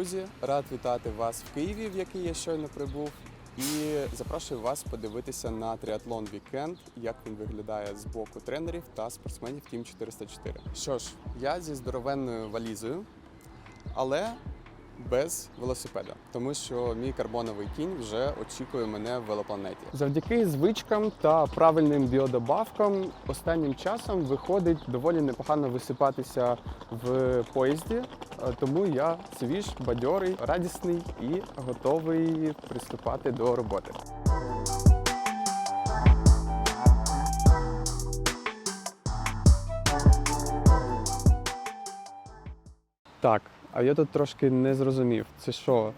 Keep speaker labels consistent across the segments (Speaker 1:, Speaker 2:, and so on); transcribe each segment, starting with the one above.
Speaker 1: Друзі, рад вітати вас в Києві, в який я щойно прибув. І запрошую вас подивитися на триатлон вікенд, як він виглядає з боку тренерів та спортсменів Тім 404. Що ж, я зі здоровенною валізою, але без велосипеда, тому що мій карбоновий кінь вже очікує мене в велопланеті. Завдяки звичкам та правильним біодобавкам останнім часом виходить доволі непогано висипатися в поїзді, тому я свіж, бадьорий, радісний і готовий приступати до роботи. Так, а я тут трошки не зрозумів. Це що,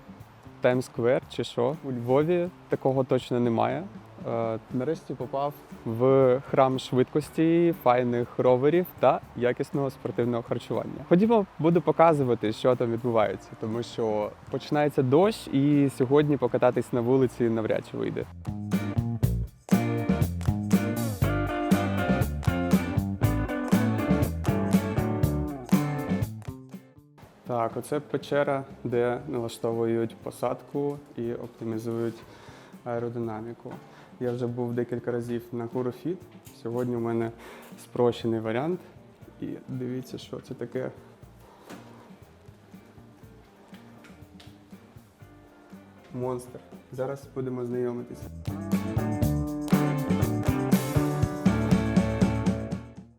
Speaker 1: Таймсквер чи що? У Львові такого точно немає. Е, нарешті попав в храм швидкості, файних роверів та якісного спортивного харчування. Ходімо, буду показувати, що там відбувається, тому що починається дощ, і сьогодні покататись на вулиці навряд чи вийде. Так, оце печера, де налаштовують посадку і оптимізують аеродинаміку. Я вже був декілька разів на Курофіт. Сьогодні у мене спрощений варіант. І дивіться, що це таке. Монстр. Зараз будемо знайомитися.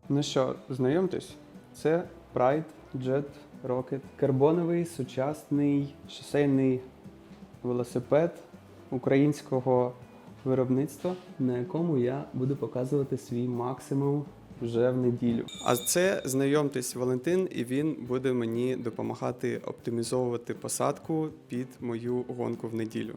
Speaker 1: Ну що, знайомтесь, це Pride Jet Rocket. Карбоновий сучасний шосейний велосипед українського виробництва, на якому я буду показувати свій максимум вже в неділю. А це знайомтесь Валентин, і він буде мені допомагати оптимізовувати посадку під мою гонку в неділю.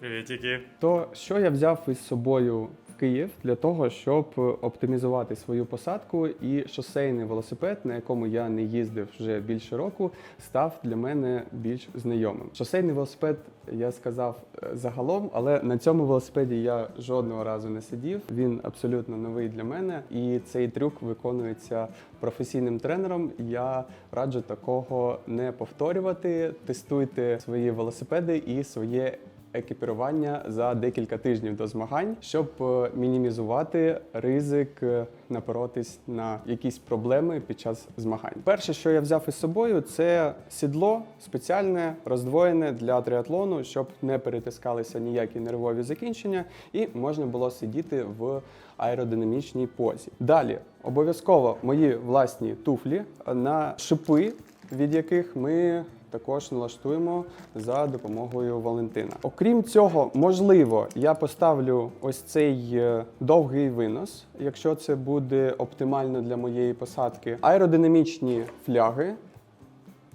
Speaker 2: Привітики.
Speaker 1: То що я взяв із собою Київ для того, щоб оптимізувати свою посадку, і шосейний велосипед, на якому я не їздив вже більше року, став для мене більш знайомим. Шосейний велосипед я сказав е, загалом, але на цьому велосипеді я жодного разу не сидів. Він абсолютно новий для мене, і цей трюк виконується професійним тренером. Я раджу такого не повторювати. Тестуйте свої велосипеди і своє екіпірування за декілька тижнів до змагань, щоб е, мінімізувати ризик е, напоротись на якісь проблеми під час змагань. Перше, що я взяв із собою, це сідло спеціальне, роздвоєне для триатлону, щоб не перетискалися ніякі нервові закінчення, і можна було сидіти в аеродинамічній позі. Далі обов'язково мої власні туфлі на шипи, від яких ми також налаштуємо за допомогою Валентина. Окрім цього, можливо, я поставлю ось цей е, довгий винос, якщо це буде оптимально для моєї посадки. Аеродинамічні фляги.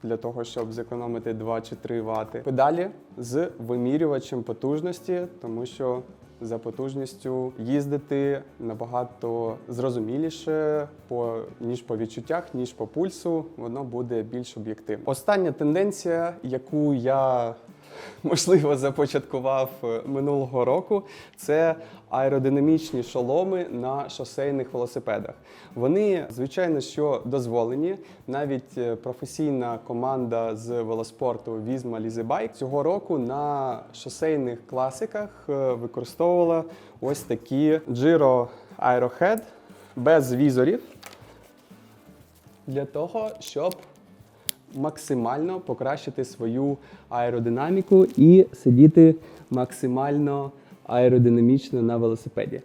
Speaker 1: Для того, щоб зекономити 2 чи 3 вати. Педалі з вимірювачем потужності, тому що за потужністю їздити набагато зрозуміліше, по, ніж по відчуттях, ніж по пульсу, воно буде більш об'єктивно. Остання тенденція, яку я можливо започаткував е, минулого року, це аеродинамічні шоломи на шосейних велосипедах. Вони, звичайно, що дозволені. Навіть е, професійна команда з велоспорту Візма Лізебайк цього року на шосейних класиках е, використовувала ось такі Giro Aerohead без візорів для того, щоб максимально покращити свою аеродинаміку і сидіти максимально аеродинамічно на велосипеді.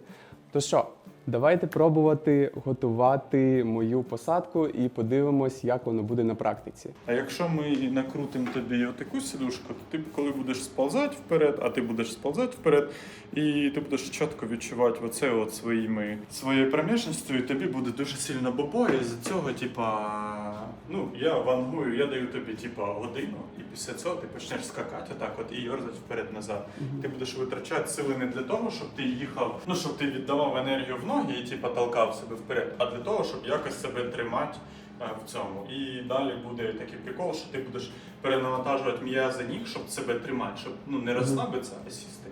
Speaker 1: То що, давайте пробувати готувати мою посадку і подивимось, як воно буде на практиці.
Speaker 2: А якщо ми накрутимо тобі отаку сідушку, то ти коли будеш сползати вперед, а ти будеш сползати вперед, і ти будеш чітко відчувати оце от своїми своєю проміжністю, і тобі буде дуже сильно бобо, і з цього, типа, ну я вангую, я даю тобі типа годину, і після цього ти почнеш скакати отак от і йорзати вперед-назад. Ти будеш витрачати сили не для того, щоб ти їхав, ну щоб ти віддавав енергію в ноги і типу, толкав себе вперед, а для того, щоб якось себе тримати. е, В цьому і далі буде такий прикол, що ти будеш перенавантажувати м'язи ніг, щоб себе тримати, щоб ну не розслабитися, а сісти.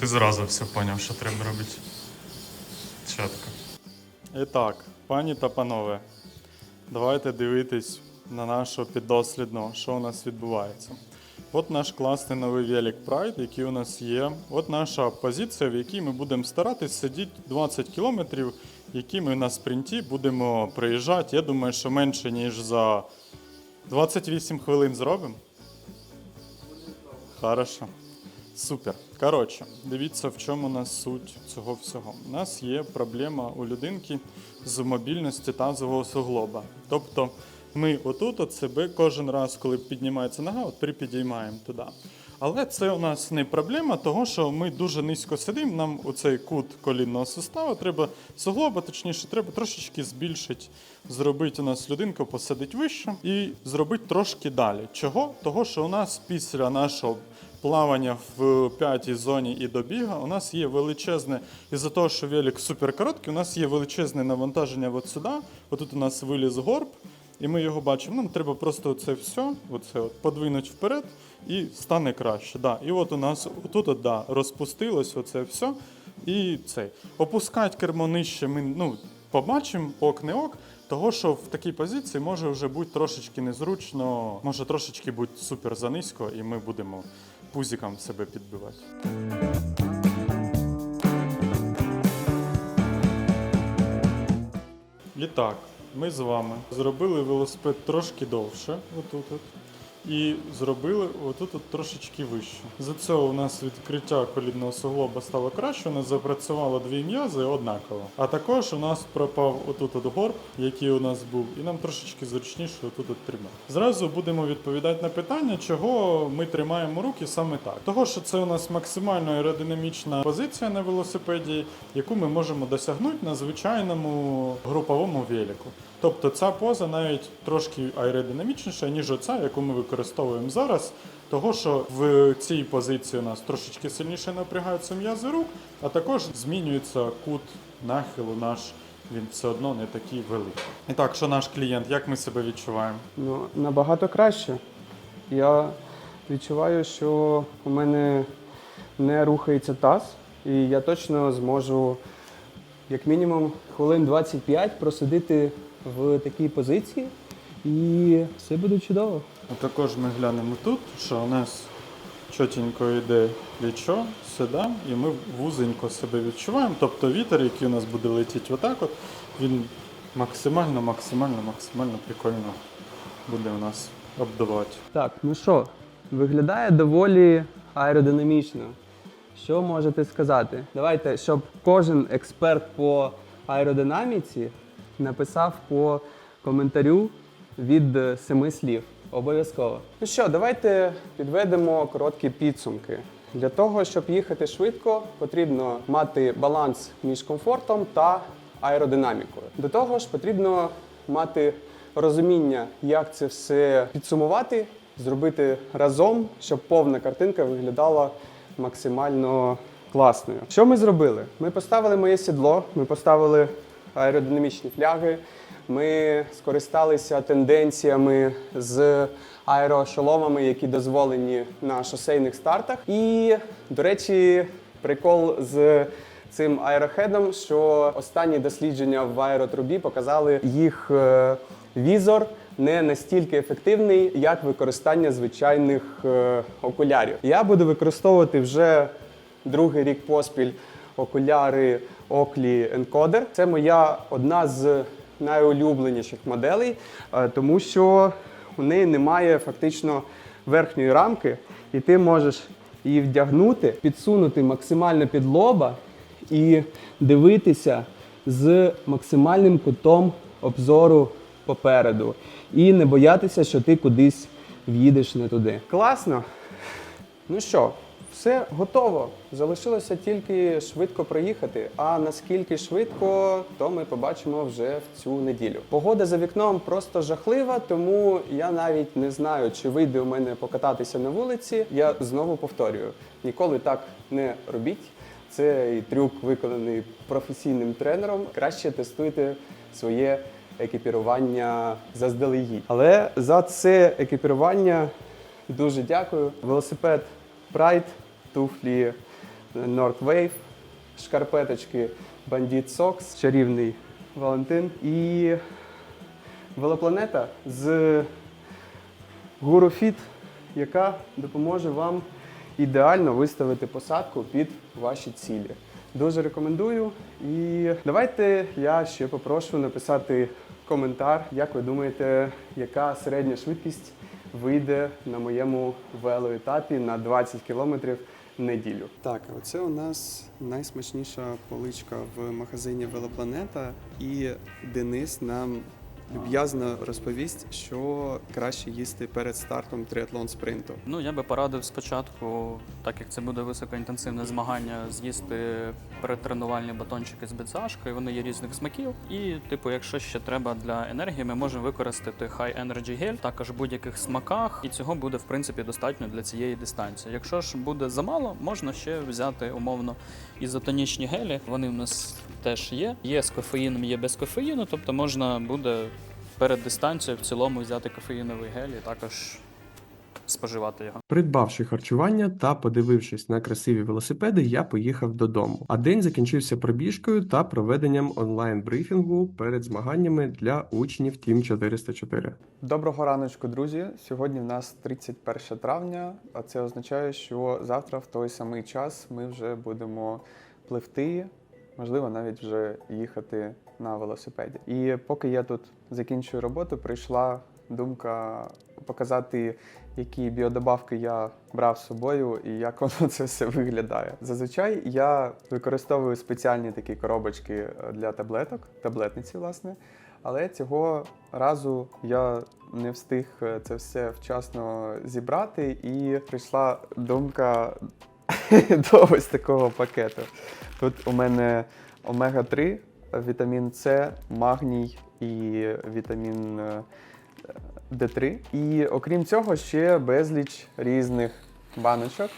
Speaker 2: Ти зразу все зрозумів, що треба робити. Чітко. І так, пані та панове, давайте дивитись на нашу піддослідну, що у нас відбувається. От наш класний новий велик Pride, який у нас є. От наша позиція, в якій ми будемо старатись сидіти 20 кілометрів, які ми на спринті будемо приїжджати. Я думаю, що менше, ніж за 28 хвилин зробимо. Хорошо. Супер. Коротше, дивіться, в чому у нас суть цього всього. У нас є проблема у людинки з мобільності тазового суглоба. Тобто ми отут от себе кожен раз, коли піднімається нога, от припідіймаємо туди. Але це у нас не проблема, того що ми дуже низько сидимо. Нам у цей кут колінного суставу треба суглоба, точніше, треба трошечки збільшити, зробити у нас людинку посадить вище і зробити трошки далі. Чого? Того, що у нас після нашого плавання в п'ятій зоні і до біга, у нас є величезне, із-за того, що велик супер короткий, у нас є величезне навантаження от сюди. Отут у нас виліз горб, і ми його бачимо. Нам треба просто це все, оце от, подвинути вперед і стане краще. Да. І от у нас тут да, розпустилось оце все. І цей. Опускати кермо нижче ми ну, побачимо, ок не ок. Того, що в такій позиції може вже бути трошечки незручно, може трошечки бути супер занизько, і ми будемо пузиком себе підбивати. І так, ми з вами зробили велосипед трошки довше, отут от, і зробили отут от трошечки вище. За цього у нас відкриття колінного суглоба стало краще, у нас запрацювало дві м'язи однаково. А також у нас пропав отут от горб, який у нас був, і нам трошечки зручніше отут от тримати. Зразу будемо відповідати на питання, чого ми тримаємо руки саме так. Того, що це у нас максимально аеродинамічна позиція на велосипеді, яку ми можемо досягнути на звичайному груповому велику. Тобто ця поза навіть трошки аеродинамічніша, ніж оця, яку ми використовуємо зараз. Того, що в цій позиції у нас трошечки сильніше напрягаються м'язи рук, а також змінюється кут нахилу наш. Він все одно не такий великий. І так, що наш клієнт, як ми себе відчуваємо?
Speaker 1: Ну, набагато краще. Я відчуваю, що у мене не рухається таз, і я точно зможу, як мінімум, хвилин 25 просидіти в такій позиції, і все буде чудово.
Speaker 2: А також ми глянемо тут, що у нас чотенько йде плечо сюди, і ми вузенько себе відчуваємо. Тобто вітер, який у нас буде летіти отак, от, він максимально, максимально, максимально прикольно буде у нас обдувати.
Speaker 1: Так, ну що, виглядає доволі аеродинамічно. Що можете сказати? Давайте, щоб кожен експерт по аеродинаміці написав по коментарю від е, семи слів. Обов'язково. Ну що, давайте підведемо короткі підсумки. Для того, щоб їхати швидко, потрібно мати баланс між комфортом та аеродинамікою. До того ж, потрібно мати розуміння, як це все підсумувати, зробити разом, щоб повна картинка виглядала максимально класною. Що ми зробили? Ми поставили моє сідло, ми поставили аеродинамічні фляги. Ми скористалися тенденціями з аерошоломами, які дозволені на шосейних стартах. І, до речі, прикол з цим аерохедом, що останні дослідження в аеротрубі показали їх е, візор не настільки ефективний, як використання звичайних е, окулярів. Я буду використовувати вже другий рік поспіль окуляри Oakley Encoder. Це моя одна з найулюбленіших моделей, е, тому що у неї немає фактично верхньої рамки, і ти можеш її вдягнути, підсунути максимально під лоба і дивитися з максимальним кутом обзору попереду. І не боятися, що ти кудись в'їдеш не туди. Класно. Ну що, Все готово. Залишилося тільки швидко проїхати. А наскільки швидко, то ми побачимо вже в цю неділю. Погода за вікном просто жахлива, тому я навіть не знаю, чи вийде у мене покататися на вулиці. Я знову повторюю: ніколи так не робіть. Цей трюк виконаний професійним тренером. Краще тестуйте своє екіпірування заздалегідь. Але за це екіпірування дуже дякую. Велосипед Pride, туфлі North Wave, шкарпеточки Bandit Socks, чарівний Валентин і велопланета з Guru Fit, яка допоможе вам ідеально виставити посадку під ваші цілі. Дуже рекомендую. І давайте я ще попрошу написати коментар, як ви думаєте, яка середня швидкість вийде на моєму велоетапі на 20 кілометрів неділю. Так, оце у нас найсмачніша поличка в магазині Велопланета, і Денис нам люб'язно розповість, що краще їсти перед стартом триатлон спринту.
Speaker 3: Ну, я би порадив спочатку, так як це буде високоінтенсивне змагання, з'їсти перетренувальні батончики з бідзашкою, вони є різних смаків. І, типу, якщо ще треба для енергії, ми можемо використати High Energy Gel, також в будь-яких смаках, і цього буде в принципі достатньо для цієї дистанції. Якщо ж буде замало, можна ще взяти умовно ізотонічні гелі. Вони в нас теж є. Є з кофеїном, є без кофеїну, тобто можна буде перед дистанцією в цілому взяти кофеїновий гель і також споживати його.
Speaker 4: Придбавши харчування та подивившись на красиві велосипеди, я поїхав додому. А день закінчився пробіжкою та проведенням онлайн-брифінгу перед змаганнями для учнів Team 404.
Speaker 1: Доброго раночку, друзі. Сьогодні в нас 31 травня, а це означає, що завтра в той самий час ми вже будемо пливти, можливо, навіть вже їхати на велосипеді. І поки я тут закінчую роботу, прийшла думка показати, які біодобавки я брав з собою і як воно це все виглядає. Зазвичай я використовую спеціальні такі коробочки е, для таблеток, таблетниці, власне. Але цього разу я не встиг е, це все вчасно зібрати, і прийшла думка до ось такого пакету. Тут у мене омега-3, вітамін С, магній і вітамін е, Д3. І окрім цього, ще безліч різних баночок,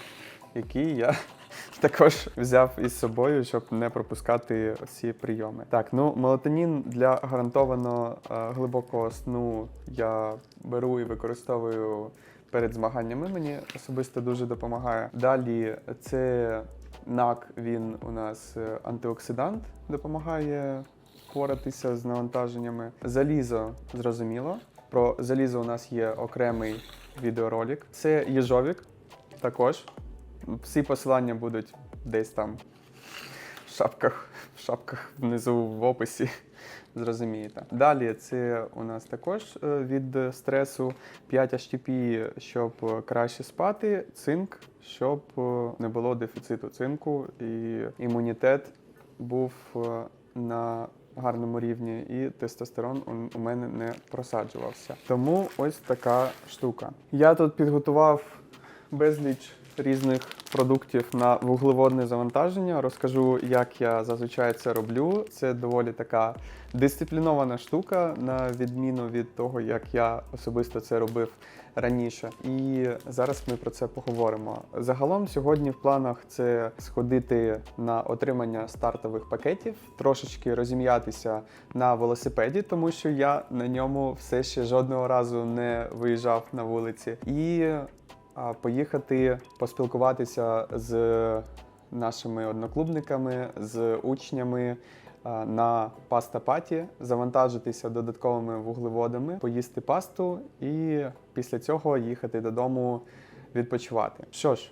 Speaker 1: які я також взяв із собою, щоб не пропускати всі прийоми. Так, ну мелатонін для гарантовано е, глибокого сну я беру і використовую перед змаганнями. Мені особисто дуже допомагає. Далі це НАК, він у нас е, антиоксидант, допомагає впоратися з навантаженнями. Залізо зрозуміло. Про залізо у нас є окремий відеоролик. Це їжовік також. Всі посилання будуть десь там шапках, в шапках внизу в описі. Зрозумієте. Далі це у нас також е, від стресу 5 HTP, щоб краще спати, цинк, щоб е, не було дефіциту цинку і імунітет був е, на гарному рівні, і тестостерон у мене не просаджувався. Тому ось така штука. Я тут підготував безліч різних продуктів на вуглеводне завантаження. Розкажу, як я зазвичай це роблю. Це доволі така дисциплінована штука, на відміну від того, як я особисто це робив раніше. І зараз ми про це поговоримо. Загалом сьогодні в планах це сходити на отримання стартових пакетів, трошечки розім'ятися на велосипеді, тому що я на ньому все ще жодного разу не виїжджав на вулиці. І поїхати поспілкуватися з нашими одноклубниками, з учнями на паста-паті, завантажитися додатковими вуглеводами, поїсти пасту і після цього їхати додому відпочивати. Що ж,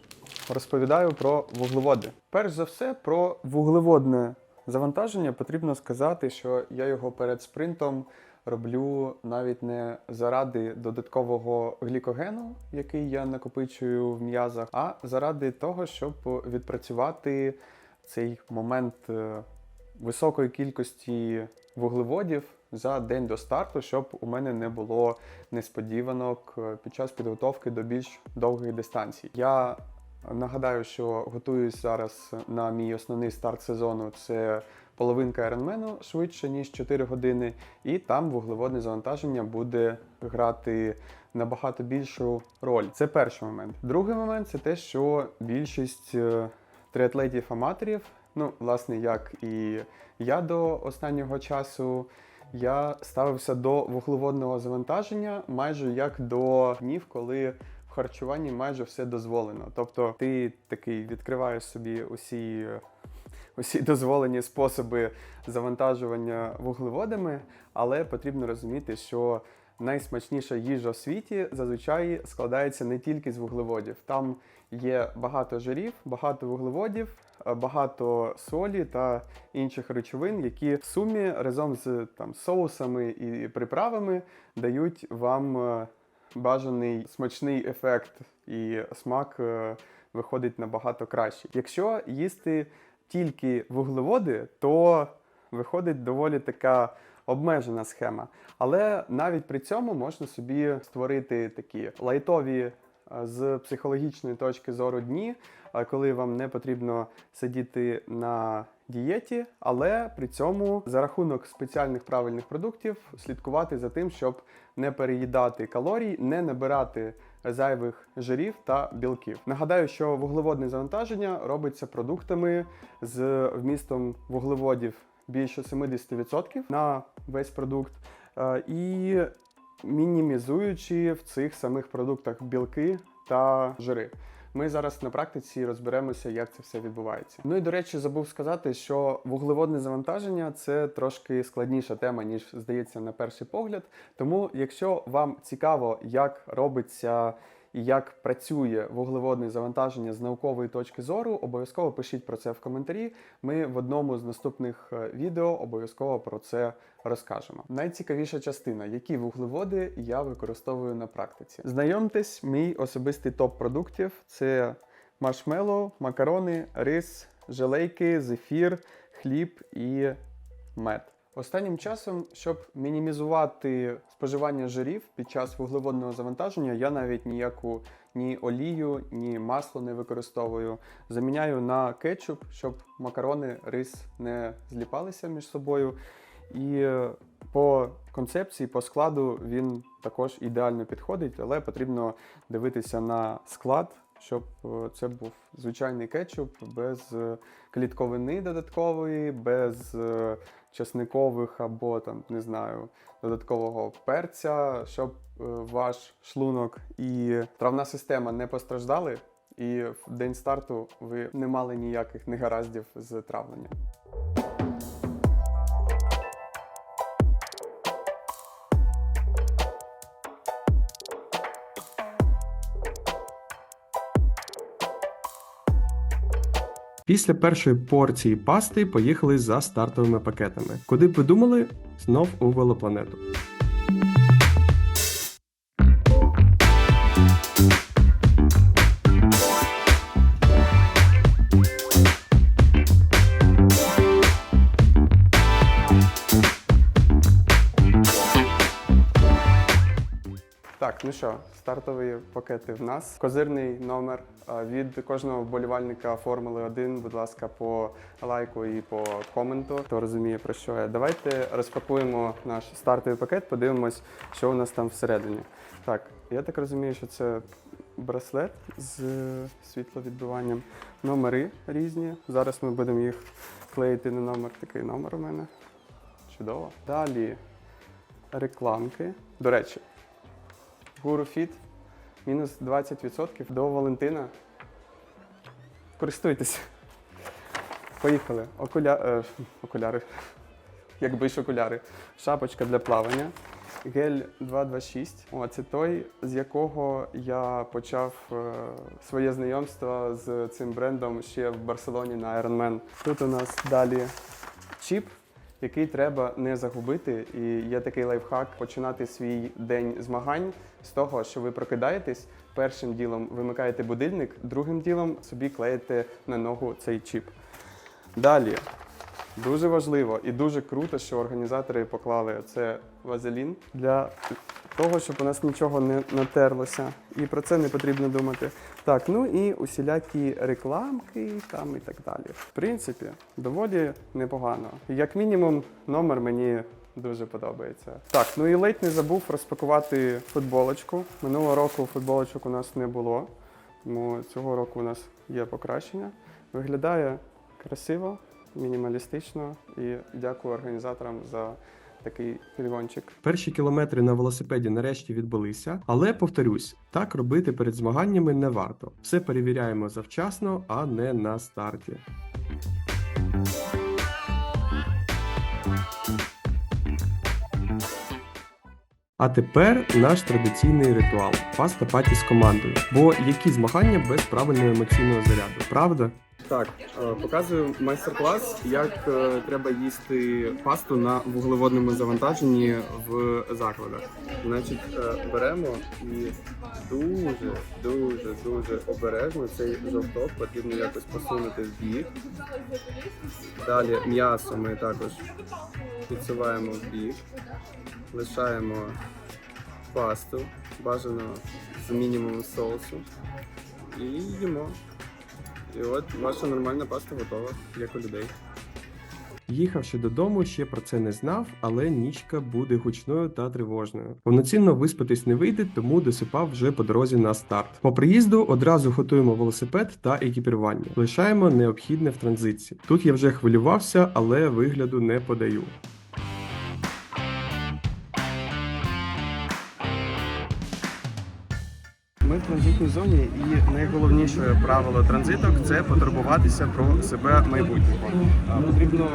Speaker 1: розповідаю про вуглеводи. Перш за все, про вуглеводне завантаження потрібно сказати, що я його перед спринтом роблю навіть не заради додаткового глікогену, який я накопичую в м'язах, а заради того, щоб відпрацювати цей момент е, високої кількості вуглеводів за день до старту, щоб у мене не було несподіванок е, під час підготовки до більш довгих дистанцій. Я Нагадаю, що готуюсь зараз на мій основний старт сезону. Це половинка Айронмену швидше ніж 4 години, і там вуглеводне завантаження буде грати набагато більшу роль. Це перший момент. Другий момент це те, що більшість е, триатлетів-аматорів, ну, власне, як і я до останнього часу, я ставився до вуглеводного завантаження майже як до днів, коли в харчуванні майже все дозволено. Тобто ти такий відкриваєш собі усі, усі дозволені способи завантажування вуглеводами, але потрібно розуміти, що найсмачніша їжа в світі зазвичай складається не тільки з вуглеводів. Там є багато жирів, багато вуглеводів, багато солі та інших речовин, які в сумі разом з там соусами і приправами дають вам е, бажаний смачний ефект, і смак е, виходить набагато краще. Якщо їсти тільки вуглеводи, то виходить доволі така обмежена схема. Але навіть при цьому можна собі створити такі лайтові е, з психологічної точки зору дні, е, коли вам не потрібно сидіти на дієті, але при цьому за рахунок спеціальних правильних продуктів слідкувати за тим, щоб не переїдати калорій, не набирати зайвих жирів та білків. Нагадаю, що вуглеводне завантаження робиться продуктами з вмістом вуглеводів більше 70% на весь продукт. е, І мінімізуючи в цих самих продуктах білки та жири. Ми зараз на практиці розберемося, як це все відбувається. Ну і до речі, забув сказати, що вуглеводне завантаження це трошки складніша тема, ніж здається на перший погляд. Тому, якщо вам цікаво, як робиться як працює вуглеводне завантаження з наукової точки зору, обов'язково пишіть про це в коментарі. Ми в одному з наступних е, відео обов'язково про це розкажемо. Найцікавіша частина, які вуглеводи я використовую на практиці. Знайомтесь, мій особистий топ продуктів це маршмеллоу, макарони, рис, желейки, зефір, хліб і мед. Останнім часом, щоб мінімізувати споживання жирів під час вуглеводного завантаження, я навіть ніяку ні олію, ні масло не використовую. Заміняю на кетчуп, щоб макарони, рис не зліпалися між собою. І е, по концепції, по складу він також ідеально підходить, але потрібно дивитися на склад, щоб е, це був звичайний кетчуп без е, клітковини додаткової, без чесникових або там не знаю додаткового перця, щоб е, ваш шлунок і травна система не постраждали. І в день старту ви не мали ніяких негараздів з травленням.
Speaker 4: Після першої порції пасти поїхали за стартовими пакетами. Куди б ви думали? Знов у велопланету.
Speaker 1: Ну що, стартові пакети в нас. Козирний номер від кожного вболівальника Формули 1, будь ласка, по лайку і по коменту. Хто розуміє про що я. Давайте розпакуємо наш стартовий пакет, подивимось, що у нас там всередині. Так, я так розумію, що це браслет з світловідбиванням, номери різні. Зараз ми будемо їх клеїти на номер. Такий номер у мене. Чудово. Далі рекламки. До речі, Гуру Фіт мінус 20% до Валентина. Користуйтесь. Поїхали. Окуля... е, окуляри. Якби ж окуляри. Шапочка для плавання. Гель 226. О, це той, з якого я почав е, своє знайомство з цим брендом ще в Барселоні на Ironman. Тут у нас далі чіп, який треба не загубити. І є такий лайфхак починати свій день змагань з того, що ви прокидаєтесь. Першим ділом вимикаєте будильник, другим ділом собі клеїте на ногу цей чіп. Далі. Дуже важливо і дуже круто, що організатори поклали це вазелін для того, щоб у нас нічого не натерлося. І про це не потрібно думати. Так, ну і усілякі рекламки там і так далі. В принципі, доволі непогано. Як мінімум, номер мені дуже подобається. Так, ну і ледь не забув розпакувати футболочку. Минулого року футболочок у нас не було, тому цього року у нас є покращення. Виглядає красиво, мінімалістично і дякую організаторам за такий фільгончик.
Speaker 4: Перші кілометри на велосипеді нарешті відбулися, але повторюсь, так робити перед змаганнями не варто. Все перевіряємо завчасно, а не на старті. А тепер наш традиційний ритуал паста паті з командою. Бо які змагання без правильного емоційного заряду, правда?
Speaker 1: Так, е, показую майстер-клас, як е, треба їсти пасту на вуглеводному завантаженні в закладах. Значить, е, беремо і дуже, дуже, дуже обережно цей жовток потрібно якось посунути в бік. Далі м'ясо ми також підсуваємо в бік, лишаємо пасту, бажано з мінімумом соусу, і їмо. І от ваша нормальна паста готова, як у людей.
Speaker 4: Їхавши додому, ще про це не знав, але нічка буде гучною та тривожною. Повноцінно виспатись не вийде, тому досипав вже по дорозі на старт. По приїзду одразу готуємо велосипед та екіпірування. Лишаємо необхідне в транзитці. Тут я вже хвилювався, але вигляду не подаю.
Speaker 1: Ми в транзитній зоні, і найголовніше правило транзиток це потурбуватися про себе майбутнього. Потрібно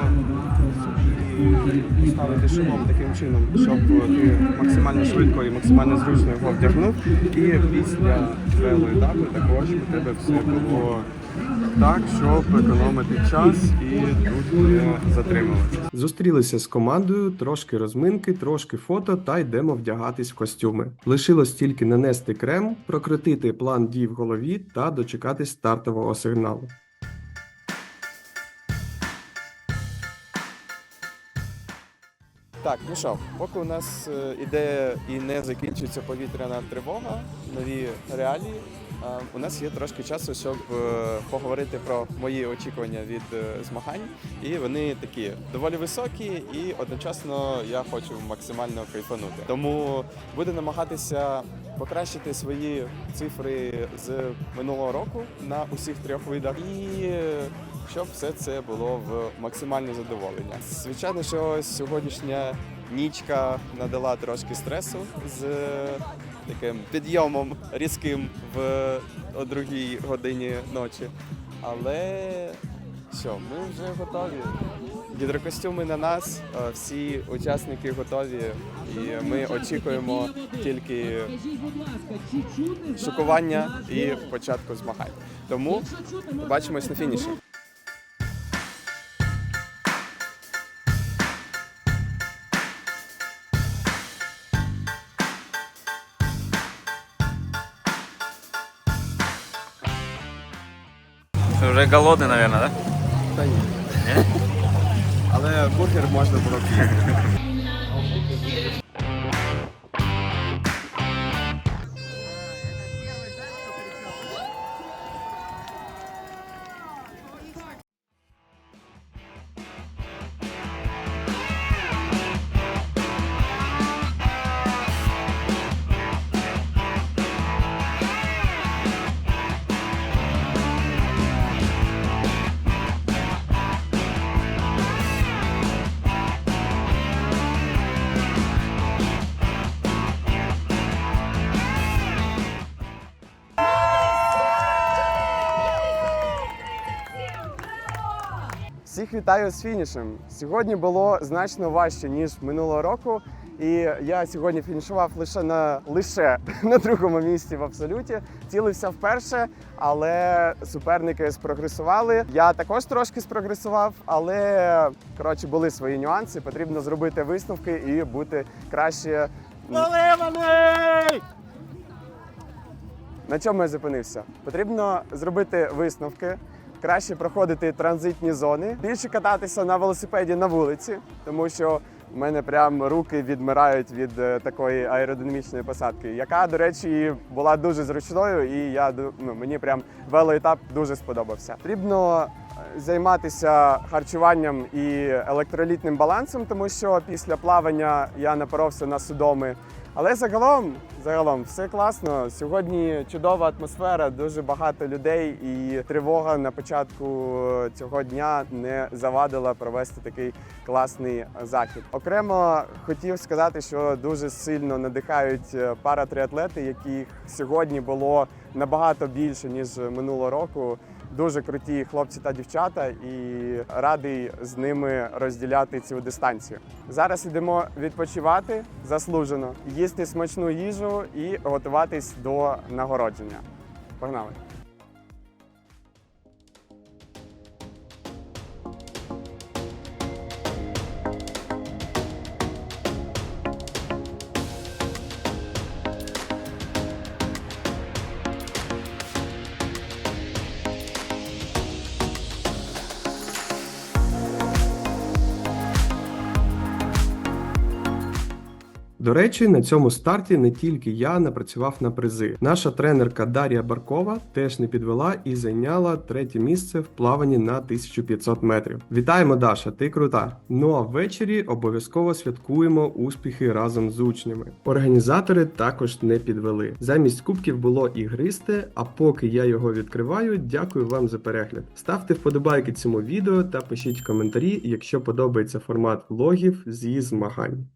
Speaker 1: ставити шолом таким чином, щоб ти максимально швидко і максимально зручно його вдягнув. І після велоетапу також у тебе все було так, щоб економити час і тут не затримуватися.
Speaker 4: Зустрілися з командою, трошки розминки, трошки фото та йдемо вдягатись в костюми. Лишилось тільки нанести крем, прокрутити план дій в голові та дочекатись стартового сигналу.
Speaker 1: Так, ну що, поки у нас е, іде і не закінчується повітряна тривога, нові реалії. е, У нас є трошки часу, щоб е, поговорити про мої очікування від змагань. І вони такі доволі високі, і одночасно я хочу максимально кайфанути. Тому буду намагатися покращити свої цифри з минулого року на усіх трьох видах. І щоб все це було в максимальне задоволення. Звичайно, що сьогоднішня нічка надала трошки стресу з таким підйомом різким в о другій годині ночі. Але що, ми вже готові. Гідрокостюми на нас, е, всі учасники готові, і ми очікуємо тільки шокування і початку змагань. Тому побачимось на фініші.
Speaker 3: Вже голодний, мабуть, так?
Speaker 1: Та ні. Але бургер можна було б вітаю з фінішем. Сьогодні було значно важче ніж минулого року. І я сьогодні фінішував лише на лише на другому місці в абсолюті. Цілився вперше, але суперники спрогресували. Я також трошки спрогресував, але коротше були свої нюанси. Потрібно зробити висновки і бути краще. На чому я зупинився? Потрібно зробити висновки, краще проходити транзитні зони, більше кататися на велосипеді на вулиці, тому що У мене прям руки відмирають від е, такої аеродинамічної посадки, яка, до речі, була дуже зручною, і я ну, мені прям велоетап дуже сподобався. Потрібно е, займатися харчуванням і електролітним балансом, тому що після плавання я напоровся на судоми. Але загалом, загалом, все класно. Сьогодні чудова атмосфера, дуже багато людей, і тривога на початку цього дня не завадила провести такий класний захід. Окремо хотів сказати, що дуже сильно надихають е, паратриатлети, яких сьогодні було набагато більше ніж минулого року. Дуже круті хлопці та дівчата, і радий з ними розділяти цю дистанцію. Зараз йдемо відпочивати заслужено, їсти смачну їжу і готуватись до нагородження. Погнали!
Speaker 4: До речі, на цьому старті не тільки я напрацював на призи. Наша тренерка Дар'я Баркова теж не підвела і зайняла третє місце в плаванні на 1500 метрів. Вітаємо, Даша! Ти крута! Ну а ввечері обов'язково святкуємо успіхи разом з учнями. Організатори також не підвели. Замість кубків було ігристе, а поки я його відкриваю, дякую вам за перегляд. Ставте вподобайки цьому відео та пишіть коментарі, якщо подобається формат влогів зі змагань.